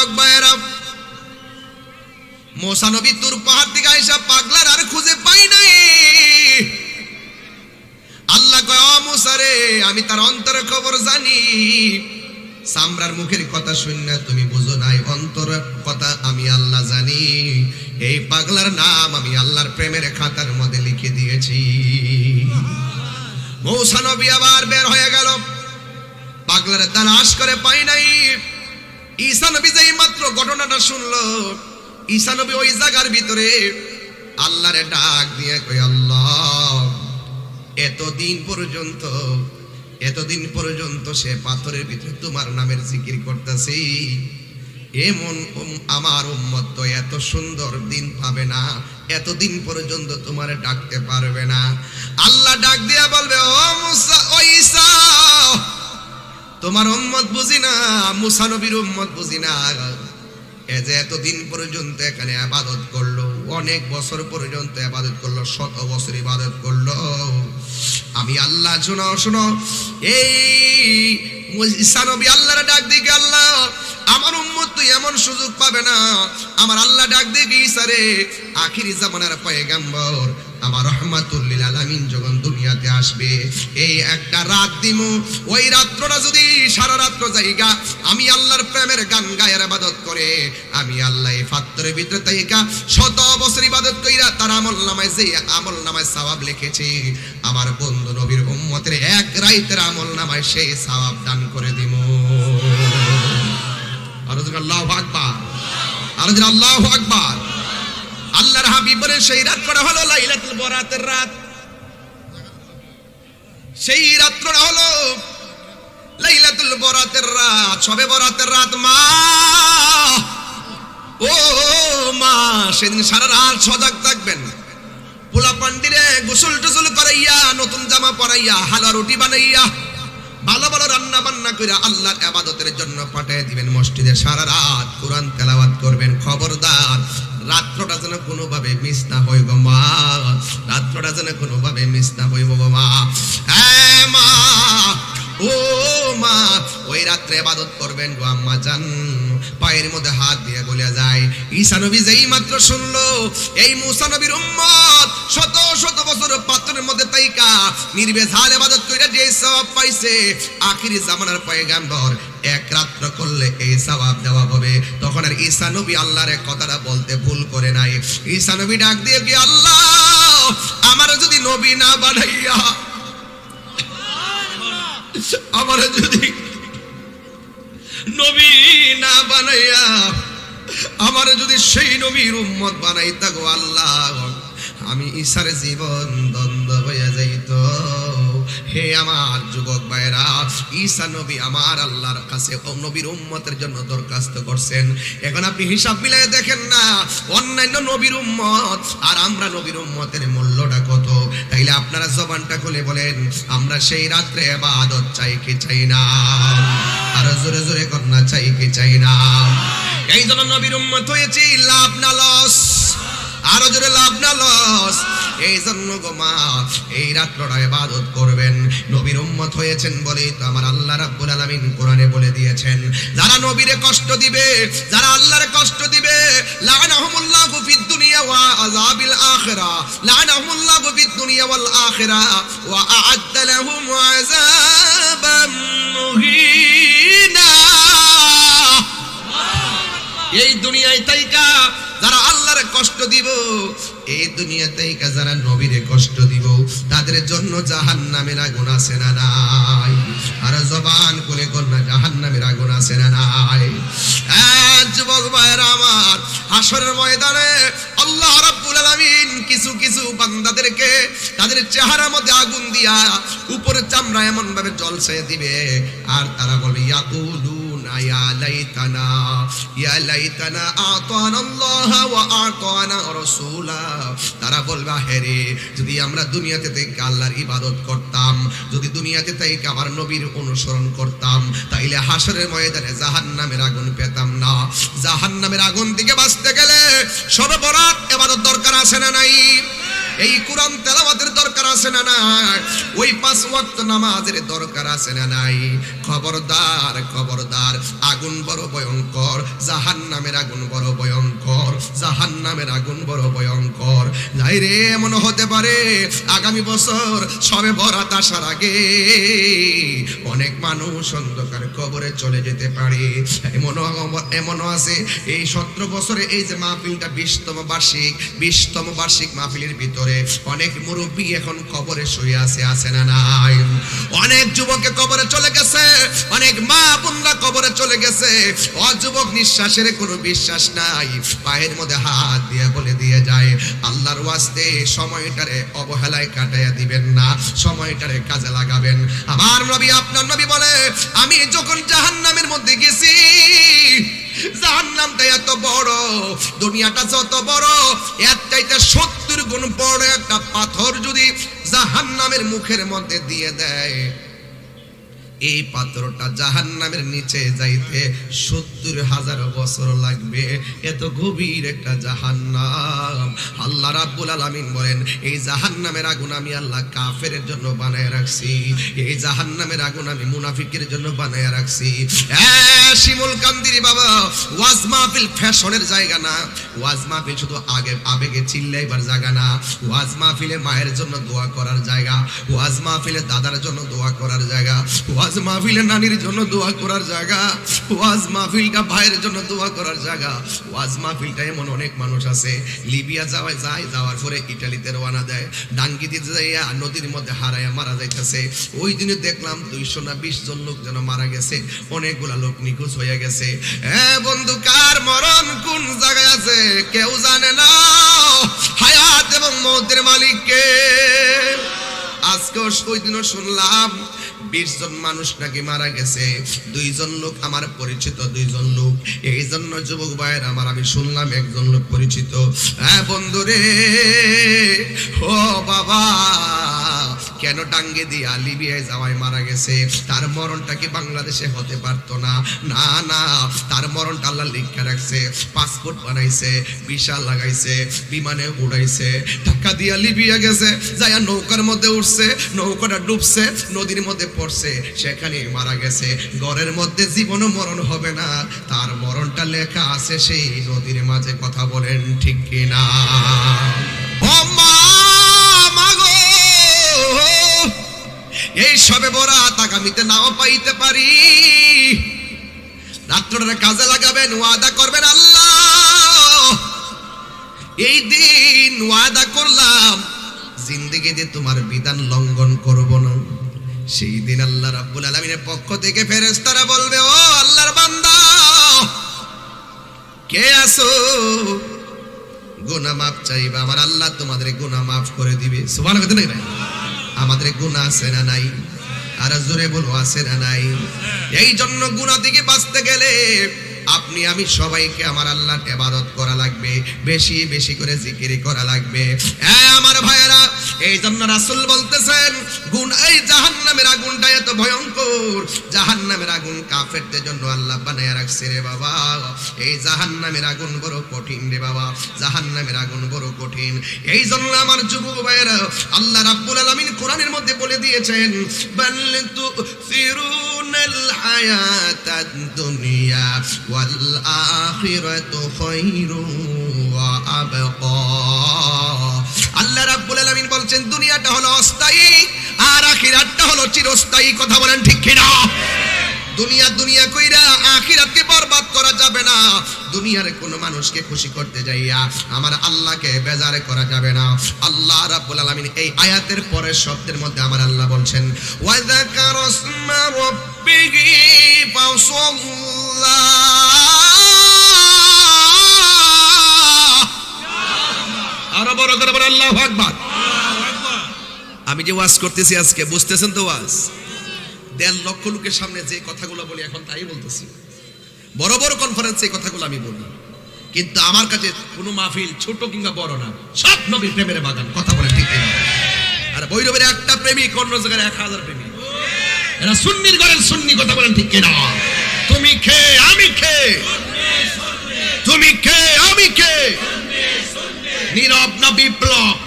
যুবক ভাইয়েরা পাহাড় থেকে আইসা পাগলার আর খুঁজে পাই নাই। আল্লাহ কয়, "ও আমি তার খবর জানি। সামরার মুখের কথা শুননা তুমি বুঝো নাই কথা, আমি আল্লাহ জানি। এই পাগলার নাম আমি আল্লাহর প্রেমের খাতার মধ্যে লিখে দিয়েছি। মৌসা নবী আবার বের হয়ে গেল। পাগলার তালাশ করে পাই নাই। ঈসা নবী যেই মাত্র ঘটনাটা শুনলো, ঈসা নবী ওই জায়গার ভিতরে আল্লাহরে ডাক দিয়ে কই আল্লাহ, এতদিন পর্যন্ত এতদিন পর্যন্ত সে পাথরের ভিতরে তোমার নামের জিকির করতেছি। এমন আমার উম্মত তো এত সুন্দর দিন পাবে না, এতদিন পর্যন্ত তোমার ডাকতে পারবে না। আল্লাহ ডাক দিয়া বলবে, ও মুসা, ও ঈসা তোমার উম্মত বুঝি না, মুসা নবীর উম্মত বুঝি না। এ যে এতদিন পর্যন্ত এখানে আবাদত করল, অনেক বছর পর্যন্ত আবাদত করল, শত বছর ইবাদত করল। আমি আল্লাহ, শোনো শোনো, এই নবী আল্লাহর ডাক দিকে আল্লাহ, আমার উম্মত তুই এমন সুযোগ পাবে না? আমার আল্লাহ ডাক দিকে ঈসারে আখিরি জামানার পয়গাম্বর আমার রহমাতুল্লিল আলামিন যখন দুনিয়াতে আসবে, এই একটা রাত দিমু। ওই রাত্রটা যদি সারা রাত্র জায়গা আমি আল্লাহর প্রেমের গান গায়ের ইবাদত করে, আমি আল্লাহ এই ফাত্তরের ভিতরে তাইকা শত বছর ইবাদত কইরা তার আমল নামায় যে আমল নামায় সওয়াব লিখেছি। আমার বন্ধু নবীর উম্মতের এক রাইতের আমল নামায় সেই সওয়াব দান করে দিমু। আর আল্লাহু আকবার। আর আল্লাহু আকবার। আল্লাহর হাবিবের সেই রাত করা হলো লাইলাতুল বরাতের রাত। সেই রাত্রটা হলো লাইলাতুল বরাতের রাত। সবে বরাতের রাত মা। ও মা, সেদিন সারা রাত সজাগ থাকবেন। পোলা পান্ডিরে গোসল টোসল করাইয়া, নতুন জামা পরাইয়া হালা রুটি বানাইয়া, ভালো ভালো রান্না বান্না করে আল্লাহর আবাদতের জন্য পাঠিয়ে দিবেন মসজিদে। সারা রাত কোরআন তেলাওয়াত করবেন, খবরদার। রাত্রটা যেন কোনোভাবে মিস না হইব মা। রাত্রটা যেন কোনোভাবে মিস না হইব গো মা। হ্যাঁ মা, ও মা, ওই রাত্রে আবাদত করবেন গো আম্মা জান। পায়ের মধ্যে হাত দিয়ে বলে যায় ঈসা নবী যেই মাত্র শুনলো, এই মুসা নবীর উম্মত শত শত বছর পাত্রের মধ্যে তাইকা নির্বেঝাল ইবাদত কইরা যে সওয়াব পাইছে, আখিরি জামানার পয়গাম্বর এক রাত্র করলে এই সওয়াব দেওয়া হবে। তখন আর ঈসা নবী আল্লাহর কথাটা বলতে ভুল করে নাই। ঈসা নবী ডাক দিয়ে কি আল্লাহ আমার যদি নবী না বানাইয়া আমার যদি নবী না বানাইয়া যদি সেই আল্লাহ, আমি ঈশার জীবন দ্বন্দ্ব হয়ে যাইত। হে আমার যুবক ভাইরা ঈসা নবী আমার আল্লাহর কাছে নবীর উম্মতের জন্য দরখাস্ত করছেন। এখন আপনি হিসাব মিলাই দেখেন না, অন্যান্য নবীর উম্মত আর আমরা নবীর উম্মতের মূল্যটা কত। তাইলে আপনারা জবানটা খুলে বলেন, আমরা সেই রাত্রে আবাদত চাই কি চাই না? আর জোরে জোরে কন্যা, চাই কি চাই না? এই জন্য নবীর উম্মত হয়েছি, লাভ না লস। আরও জোরে লাভ না লস। এই জন্য গো মা, এই রাত্রটা ইবাদত করবেন। নবীর উম্মত হয়েছেন বলেই তো আমার আল্লাহ রাব্বুল আলামিন কোরআনে বলে দিয়েছেন। যারা নবীরে কষ্ট দিবে, যারা আল্লাহর কষ্ট দিবে, লানাহুমুল্লাহু ফিদ দুনিয়া ওয়া আযাবিল আখিরা, লানাহুমুল্লাহু ফিদ দুনিয়া ওয়াল আখিরা, ওয়া আ'আদ্দা লাহুম আযাবাম মুহিনা। এই দুনিয়ায় তাইকা যারা আল্লাহর কষ্ট দিব এই দুনিয়া তাইকা যারা নবীরে কষ্ট দিব। তাদের জন্য জাহান নামের আগুন আছে না নাই? আর জবান করে কন্যা জাহান নামের আগুন আছে না নাই? যুবক ভাইয়েরা আমার, হাসরের ময়দানে আল্লাহ রাব্বুল আলামিন কিছু কিছু বান্দাদেরকে তাদের চেহারার মধ্যে আগুন দিয়া উপরে চামড়া এমন ভাবে জলসে দিবে। আর তারা বলবে, ইয়াকুলু يا ليتنا يا ليتنا أعطانا الله وأعطانا رسولا তারা বলবে হেরে যদি আমরা দুনিয়াতে থেকে আল্লাহর ইবাদত করতাম যদি দুনিয়াতে থেকে আমার নবীর অনুসরণ করতাম তাইলে হাসরের ময়দানে জাহান্নামের আগুন পেতাম না জাহান্নামের আগুন থেকে বাঁচতে গেলে সর্বরাত ইবাদত দরকার আছে না নাই এই কোরআন তেলাওয়াতের দরকার আছে না নাই? ওই পাঁচ ওয়াক্ত নামাজের দরকার আছে না নাই? খবরদার খবরদার, আগুন বড় ভয়ঙ্কর জাহান নামের আগুন বড় ভয়ঙ্কর জাহান নামের আগুন বড় ভয়ঙ্কর। যাই রে এমন হতে পারে আগামী বছর সবে বরাত আসার আগে অনেক মানুষ অন্ধকার কবরে চলে যেতে পারে। এমনও এমনও আছে, এই সতেরো বছরে এই যে মাহফিলটা বিশতম বার্ষিক বিশতম বার্ষিক মাহফিলের ভিতরে অনেক মুরব্বী এখন কবরে শুয়ে আছে আছে না নাই? অনেক যুবকে কবরে চলে গেছে, অনেক মা বোনরা কবরে চলে গেছে। অযুবক নিঃশ্বাসের কোনো বিশ্বাস নাই, পায়ের মধ্যে হাত দিয়ে বলে দিয়ে যায়, আল্লাহর ওয়াস্তে সময়টারে অবহেলায় কাটাইয়া দিবেন না, সময়টারে কাজে লাগাবেন। আমার নবী, আপনার নবী বলে, আমি যখন জাহান্নামের মধ্যে গেছি, জাহান্নামটা এত বড়, দুনিয়াটা যত বড়, এর চাইতে সত্তর গুণ বড় একটা পাথর যদি জাহান্নামের মুখের মধ্যে দিয়ে দেয় এই পাথরটা জাহান্নামের নিচে যাইতে সত্তর হাজার বছর লাগবে। এত গভীর একটা জাহান্নাম। আল্লাহ রাব্বুল আলামিন বলেন, এই জাহান্নামের আগুন আমি আল্লাহ কাফের জন্য বানায় রাখছি। এই জাহান্নামের আগুন আমি মুনাফিকের জন্য বানায় রাখছি। শিমুল কান্দিরি বাবা, ওয়াজ মাহফিল ফ্যাশনের জায়গা না। ওয়াজ মাহফিল শুধু আগে, আবেগে চিল্লাইবার জায়গা না। ওয়াজ মাহফিলে মায়ের জন্য দোয়া করার জায়গা। ওয়াজ মাহফিলে দাদার জন্য দোয়া করার জায়গা। ওয়াজ মাহফিলে নানির জন্য দোয়া করার জায়গা। ওয়াজ মাহফিলটা ভাইয়ের জন্য দোয়া করার জায়গা। ওয়াজ মাহফিলটা এমন অনেক মানুষ আছে, লিবিয়া যাওয়ায় যায়, যাওয়ার পরে ইটালিতে রওনা দেয়, ডাঙ্গিতে যাইয়া নদীর মধ্যে হারাইয়া মারা যাইতেছে। ওই দিনে দেখলাম দুইশো না বিশ জন লোক যেন মারা গেছে, অনেকগুলা লোক নিখোঁজ হয়ে গেছে। হ্যাঁ বন্ধু, কার মরণ কোন জায়গায় আছে? কেউ জানে না। হায়াত এবং মৌতের মালিককে। আজকেও ওই দিনও শুনলাম বিশ জন মানুষ নাকি মারা গেছে, দুইজন লোক আমার পরিচিত, দুইজন লোক। এই জন্য যুবক ভাইয়ের আমার, আমি শুনলাম একজন লোক পরিচিত। হ্যাঁ বন্ধু রে ও বাবা, কেন টাঙ্গে দিয়া লিবিয়ায় যাওয়ায় মারা গেছে? তার মরণটা কি বাংলাদেশে হতে পারতো না? না না, তার মরণটা আল্লাহ লিখে রাখছে, পাসপোর্ট বানাইছে বিশাল লাগাইছে, বিমানে উড়াইছে। টাকা দিয়া লিবিয়া গেছে, যাইয়া নৌকার মধ্যে উঠছে, নৌকাটা ডুবছে, নদীর মধ্যে পড়ছে, সেখানে মারা গেছে। ঘরের মধ্যে জীবনও মরণ হবে না। তার মরণটা লেখা আছে সেই নদীর মাঝে। কথা বলেন ঠিক কিনা? এই সবে বরাত আগামীতে নাও পাইতে পারি। রাত্রটা কাজে লাগাবেন, ওয়াদা করবেন আল্লাহ। এই দিন ওয়াদা করলাম, জিন্দিগিতে তোমার বিধান লঙ্ঘন করব না। সেই দিন আল্লাহ রাব্বুল আলামিনের পক্ষ থেকে ফেরেস্তারা বলবে ও আল্লাহর বান্দা কে আছো? গুনাহ মাফ চাইবে আমার আল্লাহ তোমাদের গুনাহ মাফ করে দিবে। সুবহানাল্লাহ কথা নাই আমাদের গুনাহ আছে না নাই? আর জোরে বলো আছে না নাই? এই জন্য গুনাহ থেকে বাঁচতে গেলে আপনি, আমি সবাইকে আমার আল্লাহর ইবাদত করা লাগবে, বেশি বেশি করে জিকির করা লাগবে। হ্যাঁ আমার ভাইয়েরা এই জন্য রাসূল বলতেছেন, গুণ, এই জাহান্নামের আগুনটা এত ভয়ঙ্কর, জাহান্নামের আগুন কাফেরদের জন্য আল্লাহ বানায় রাখছে রে বাবা। এই জাহান্নামের আগুন বড় কঠিন রে বাবা, জাহান্নামের আগুন বড় কঠিন। এই জন্য আমার যুবক ভাইয়েরা, আল্লাহ রাব্বুল আলামিন কোরআনের মধ্যে বলে দিয়েছেন, বাল তুসিরুনাল হায়াতাদ দুনিয়া খায়রুন ওয়া আবকা। আল্লাহ রাব্বুল আলামিন বলছেন, দুনিয়াটা হলো অস্থায়ী আর আখিরাতটা হলো চিরস্থায়ী। কথা বলেন ঠিক কিনা? দুনিয়া দুনিয়া কইরা আখিরাতকে বরবাদ করা যাবে না। দুনিয়ার কোনো মানুষকে খুশি করতে যাইয়া আমার আল্লাহকে বেজার করা যাবে না। আল্লাহ রাব্বুল আলামিন এই আয়াতের পরের শব্দের মধ্যে আমার আল্লাহ বলছেন ওয়া যাকারা ইসমা রাব্বিহি ফাসাল্লা আমি যে ওয়াজ করতেছি আজকে, বুঝতেছেন তো ওয়াজ? দেড় লক্ষ লোকের সামনে যে কথাগুলো বলি, এখন তাই বলতেছি। বড় বড় কনফারেন্সে এই কথাগুলো আমি বলি। কিন্তু আমার কাছে কোনো মাহফিল, ছোট কিংবা বড় না, সব নবী প্রেমের বাগান, কথা বলে ঠিক? আর বৈরবের একটা প্রেমিক, অন্য জায়গায় এক হাজার প্রেমিক। এরা সুন্নির ঘরের সুন্নি, কথা বলেন ঠিক কিনা? তুমি খে আমি খে তুমি খে আমি খে নীরব না বিপ্লব।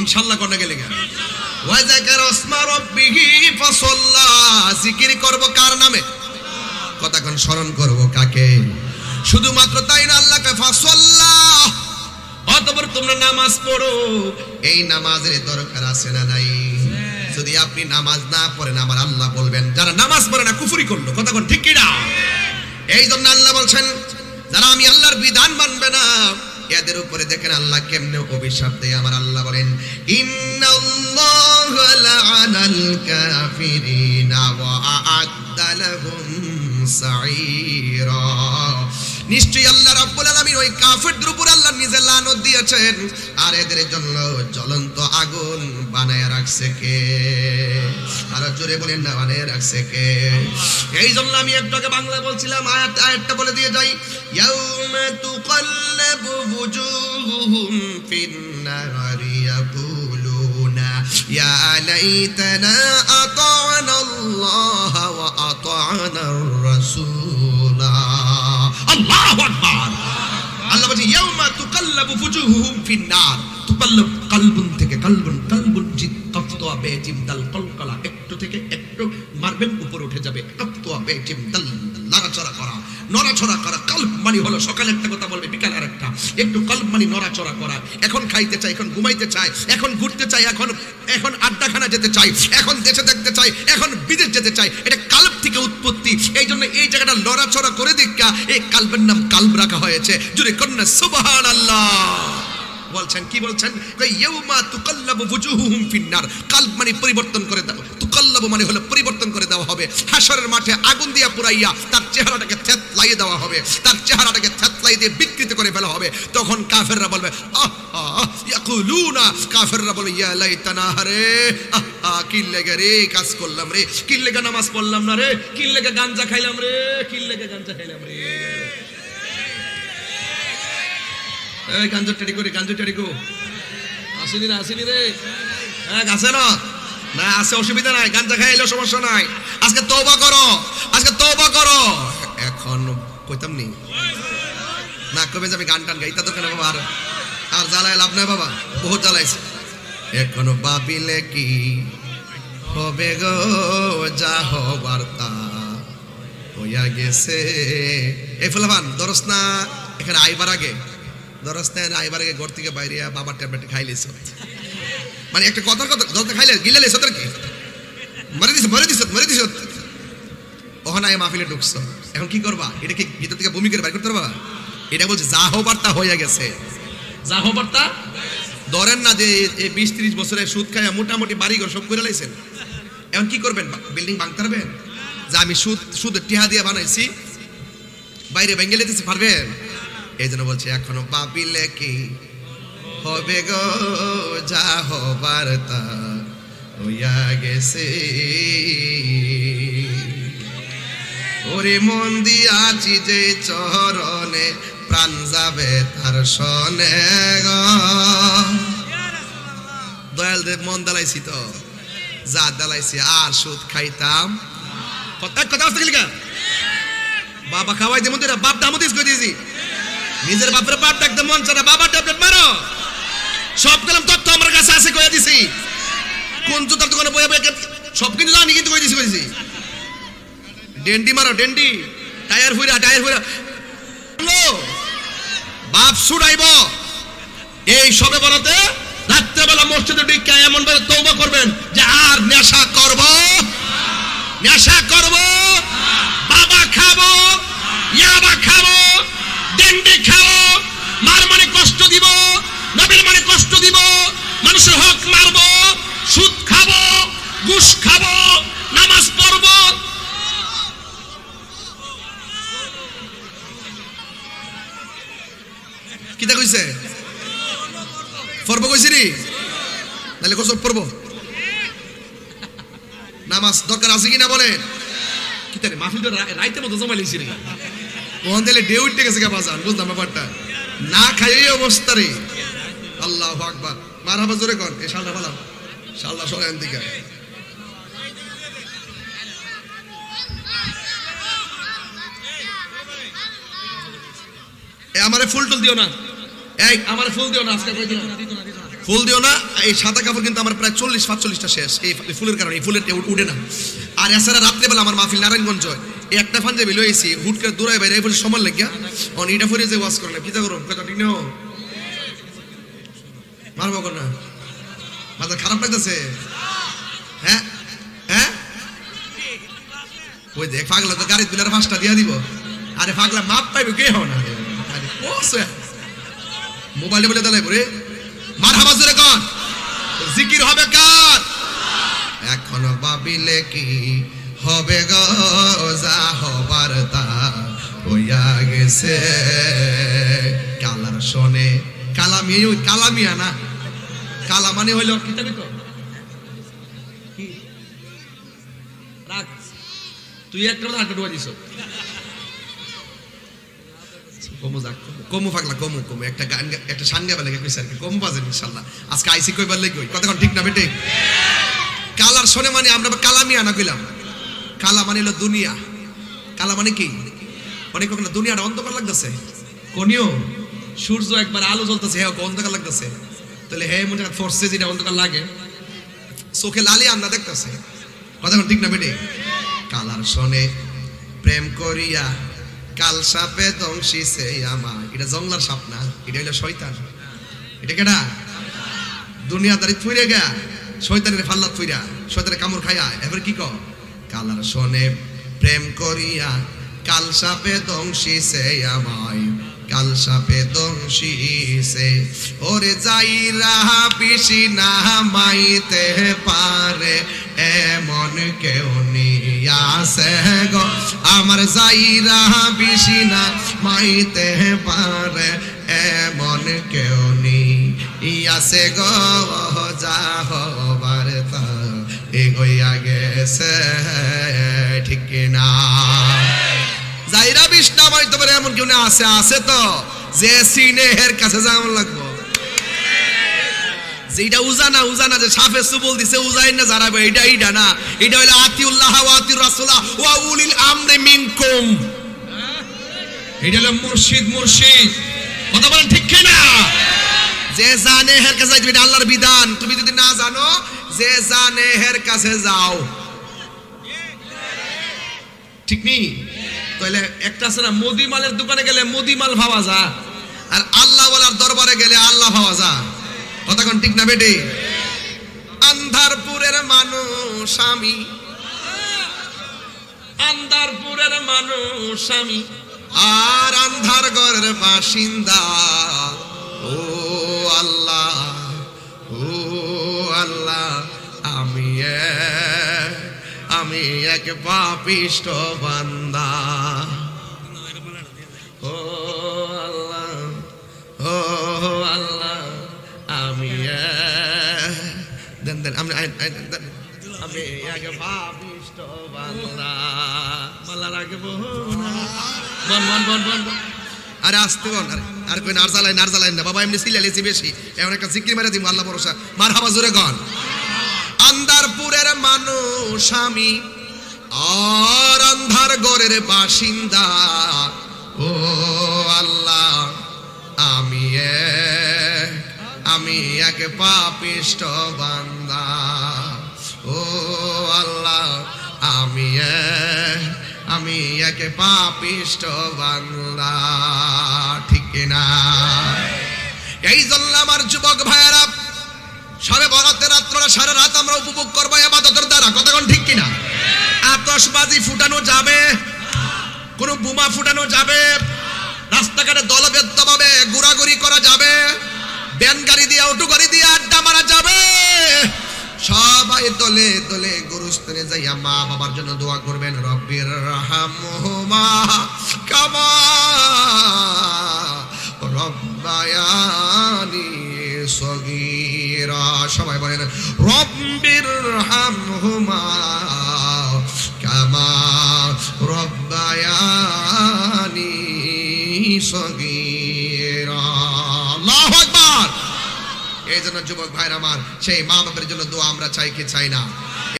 ইনশাআল্লাহ কোনে গেলে গা ওয়া যাকারা ইসমা রাব্বিহি ফাসাল্লা। জিকির করব কার নামে? কতক্ষণ স্মরণ করব কাকে? শুধুমাত্র তাই না আল্লাহকে ফাসাল্লা। অতঃপর তোমরা নামাজ পড়ো। এই নামাজের দরকার আছে না নাই? যদি আপনি নামাজ না পড়েন, আমার আল্লাহ বলবেন, যারা নামাজ পড়ে না, কুফরি করল। কতক্ষণ, ঠিক কিনা? এই জন্য আল্লাহ বলছেন, যারা আমি আল্লাহর বিধান মানবে না এদের উপরে দেখেন আল্লাহ কেমনে অভিশাপ দেয়। আমার আল্লাহ বলেন ইন্নাল্লাহা নিশ্চয়ই আল্লাহ রাব্বুল আলামিন ওই কাফেরদের উপর আল্লাহ নিজে লানত দিয়েছেন। আর এদের জন্য জ্বলন্ত আগুন বানায় রাখছে কে? আর জোরে বলেন না, বানায় রাখছে কে? এই জন্য আমি একটু আগে বাংলা বলছিলাম, আয়াত আয়াতটা বলে দিয়ে যাই। ইয়াউমা তুকাল্লাবু বুজুহুম ফিন-নারি ইয়াকুলুনা, ইয়া লাইতানা আতা'না আল্লাহ ওয়া আতা'না আর-রাসূলা আল্লাহু আকবার। আল্লাহ বলছে, ইয়াউমা তুকাল্লাবু ফুজুহুম ফিন-নার। তুকাল্লাব কালবুন থেকে কালবুন কালবুন জিত কাফতোয়া বেজিম দাল কলকলা একটু থেকে একটু মারবেন, উপরে উঠে যাবে কাফতোয়া বেজিম দাল লাগাচড়া করা। নড়াচড়া করা কাল্প মানে হলো সকালে একটা কথা বলবে, বিকাল আর একটা একটু কাল্প মানে নড়াচড়া করা। এখন খাইতে চাই এখন ঘুমাইতে চাই এখন ঘুরতে চাই এখন এখন আড্ডাখানা যেতে চাই এখন দেশে দেখতে চাই এখন বিদেশ যেতে চাই এটা কাল্প থেকে উৎপত্তি। এই জন্য এই জায়গাটা নড়াচড়া করে দিকা এই কাল্পের নাম কাল্প রাখা হয়েছে। যদি কন্যা সুবহান আল্লাহ বলছেন, কি বলছেন? ফিন্নার কাল্ব মানে পরিবর্তন করে দাও। মানে হলো পরিবর্তন করে দেওয়া হবে। হাশরের মাঠে আগুন দিয়া পুরাইয়া তার চেহারাটাকে থেতলাইয়ে দেওয়া হবে। তার চেহারাটাকে থেতলাই দিয়ে বিকৃত করে ফেলা হবে। তখন কাফেররা বলবে ইয়াকুলুনা। কাফেররা বলবে ইয়া লাইতানা রে আহ আহ, লেগে রে কাজ করলাম রে। কি লেগে নামাজ পড়লাম না রে। কি লেগে গাঞ্জা খাইলাম রে। কি লেগে গাঞ্জা খাইলাম রে। গাঞ্জা টেডি করে গাঞ্জা টেডি গো আসেনি না আসেনি রে। হ্যাঁ আছে না। না, আছে অসুবিধা নাই, গাঞ্জা খাইলেও সমস্যা নাই। আজকে তওবা করো, আজকে তওবা করো। এখন কইতাম নি? না, কবে যাবে গান টান গাইতা তো কেন বাবা, আর আর জ্বালায় লাভ নাই বাবা, বহুত জ্বালাইছে। এখনও বাবিলে কি হবে গো? যা হবার তা হইয়া গেছে। এই ফুলাবান দরস না, এখানে আইবার আগে, দরস না আইবার আগে ঘর থেকে বাইরে বাবার ট্যাবলেট খাই লিস মানে একটা কথার কথা দরস খাইলে গিলে লিস তোর কি? মরে দিস মরে দিস মরে ওখানে আয় মাহফিলে ঢুকছো। এখন কি করবা? এটা কি ভিতর থেকে ভূমি করে বাইর করতে পারবা? এটা বলছে যা হবার তা হইয়া গেছে। যা হবার তা ধরেন না যে এই বিশ ত্রিশ বছরের সুদ খাইয়া মোটামুটি বাড়ি ঘর সব করে লাইছেন। এখন কি করবেন? বিল্ডিং ভাঙতে পারবেন? যে আমি সুদ সুদ টিহা দিয়ে বানাইছি বাইরে ভেঙে লেতেছি পারবেন? এই জন্য বলছে এখনও ভাবিলে কি হবে গো, যা হবার তা হইয়া গেছে। ওরে মন দিয়াছি যে চরণে, প্রাণ যাবে তার সনে দয়াল দেব, মন দালাইছি তো। যা দালাইছি, আর সুদ খাইতাম। কথা কথা আসতে গেলি বাবা খাওয়াই দেবো বাপ দামতিস করে দিয়েছি? নিজের বাপের বাপ ডাকতে মন চারা বাবা ট্যাবলেট মারো। সব গেলাম তথ্য আমার কাছে আছে কয়ে দিছি। কোন বয়ে বয়ে সব কিন্তু জানি, কিন্তু দিছি ডেন্ডি মারো, ডেন্ডি। টায়ার টায়ার বাপ সুড়াইব এই সবে বলতে রাত্রেবেলা মসজিদে ডিক্কা এমন ভাবে তৌবা করবেন যে আর নেশা করব। নেশা করব। বাবা খাব, ইয়াবা খাব, ডেন্ডি খাব। হক মারবো সুদ খাব ঘুষ খাব নামাজ পড়ব। কিতা কইছে? পড়ব কইছি নি? তাহলে কোসব পড়ব? নামাজ দরকার আছে কিনা বলেন? কি তাহলে মাহফিল তো রাইতে মতো জমা লিখছি রে। ওখান থেকে ডে উঠতে গেছে কে বাজান বুঝলাম ব্যাপারটা। না খাই অবস্থা রে। আল্লাহ আকবার। মার জোরে কর। এই শালটা পালাম শালটা সরেন দিকে এ, আমারে ফুল টুল দিও না। এই, আমারে ফুল দিও না, আজকে কই দিও ফুল দিও না, এই সাদা কাপড় কিন্তু আমার প্রায় চল্লিশ পাঁচচল্লিশটা শেষ। এই ফুলের কারণে, এই ফুলের উঠে না। আর এছাড়া রাত্রেবেলা আমার মাহফিল নারায়ণগঞ্জ হয়। এই একটা পাঞ্জাবি লইছি হুট করে দূরাই বাইরে, এই বলে সমান লাগিয়া। অন এটা ফিরে যে ওয়াশ করলাম। কি তা কথা ঠিক নেও মারবো কোন? মাথা খারাপ লাগতেছে। হ্যাঁ? হ্যাঁ? ওই দেখ, পাগলা তো গাড়ি তুলে পাঁচটা দিয়া দিব। আরে পাগলা, মাপ পাইবে, কে হও না? আরে মোবাইলে বলে দালাই করে মার হাবা জোরে কন জিকির হবে কার? এখনও ভাবিলে কি হবে গো? যা হবার তা হইয়া গেছে। কালার শোনে। কালামি কালামিয়া না। কালা মানে হইল, কি জানি তো? তুই একটা না আটকা বেলা কি কতক্ষণ ঠিক না বেটে? কালার শোনে মানে আমরা কালামি আনা কইলাম। কালা মানে দুনিয়া। কালা মানে কি? অনেক কখন দুনিয়াটা অন্ধকার লাগতেছে। কোনিও? সূর্য একবার আলো জ্বলতেছে হ্যাঁ অন্ধকার লাগতেছে। তাহলে হ্যাঁ মনে ফোর্সে যেটা অন্ধকার লাগে। চোখে লালি আমরা দেখতেছে। কতক্ষণ ঠিক না বেটে? কালার শোনে, প্রেম করিয়া কাল সাপে দংশিছে আমার। এটা জংলার সাপ না, এটা হইল শয়তান। এটা কেডা? দুনিয়াদারি থুইরে গা, শয়তানের ফাল্লা থুইরা, শয়তানের কামড় খাইয়া, এবার কি কর? কালার শোনে, প্রেম করিয়া কাল সাপে দংশিছে আমায় কাল সাপে দংশিছে। ওরে যাই রাহা পিসি না মাইতে পারে, এমন কেউ নিয়াছে গো। আমার যাই রাহা পিসি না মাইতে পারে, এমন কেউ নিয়াছে গো। যা তা এগোইয়া গেছে, ঠিক না। যাইরা এমন কেউ না আছে আছে তো? যে সিনেহের কাছে লাগবো। উজানা উজানা যে সাফে সুবল দিছে উজাইন না এইটা না। এটা আতিউল্লাহ উলিল মিনকুম। এটা মুর্শিদ মুর্শিদ। কথা বলেন ঠিক না যে জানে হের কাছে যাইবে আল্লাহর বিধান। তুমি যদি না জানো, যে জানে হের কাছে যাও। ঠিক নি? তাহলে একটা আছে না, মোদি মালের দোকানে গেলে মোদি মাল ভাবা যা, আর আল্লাহ ওয়ালার দরবারে গেলে আল্লাহ ভাবা যা। কতক্ষণ ঠিক না বেটে? আন্ধারপুরের মানুষ আমি। আন্ধারপুরের মানুষ আমি। আর আন্ধার ঘরের বাসিন্দা, ও আল্লাহ ও আল্লাহ, আমি আমি এক পাপিষ্ট বান্দা। আমি। বন বন বন বন। আরে আসতে বল আরে আর কই না বাবা এমনি সিলালেছি বেশি। এমন একটা জিকির মেরে দিব আল্লাহ ভরসা। মার হাবা জোরে গন। আন্দারপুরের মানুষ আমি আর আন্ধার গড়ের বাসিন্দা। ও আল্লাহ আমি এক আমি এক পাপিষ্ট বান্দা। ও আল্লাহ, আমি আমি এক পাপিষ্ট বান্দা। ঠিক না এই জন্য আমার যুবক ভাইয়েরা সাড়ে বরাতের রাত্রটা সারা রাত আমরা উপভোগ করব এবাদতের দ্বারা। কতক্ষণ ঠিক কিনা? আতশবাজি ফুটানো যাবে, কোন বোমা ফুটানো যাবে, রাস্তাঘাটে দলবেদ্য ভাবে দলে দলে গুরুস্থানে যাইয়া মা বাবার জন্য দোয়া করবেন, রব্বির রাহামহুমা কামা রব্বায়ানি সগীরা। সবাই বলেন, রব্বির রাহামহুমা কামা রব্বায়ানি সগীরা। এই জন্য যুবক ভাইরা আমার সেই মা বাবার জন্য দোয়া আমরা চাই কি চাই না।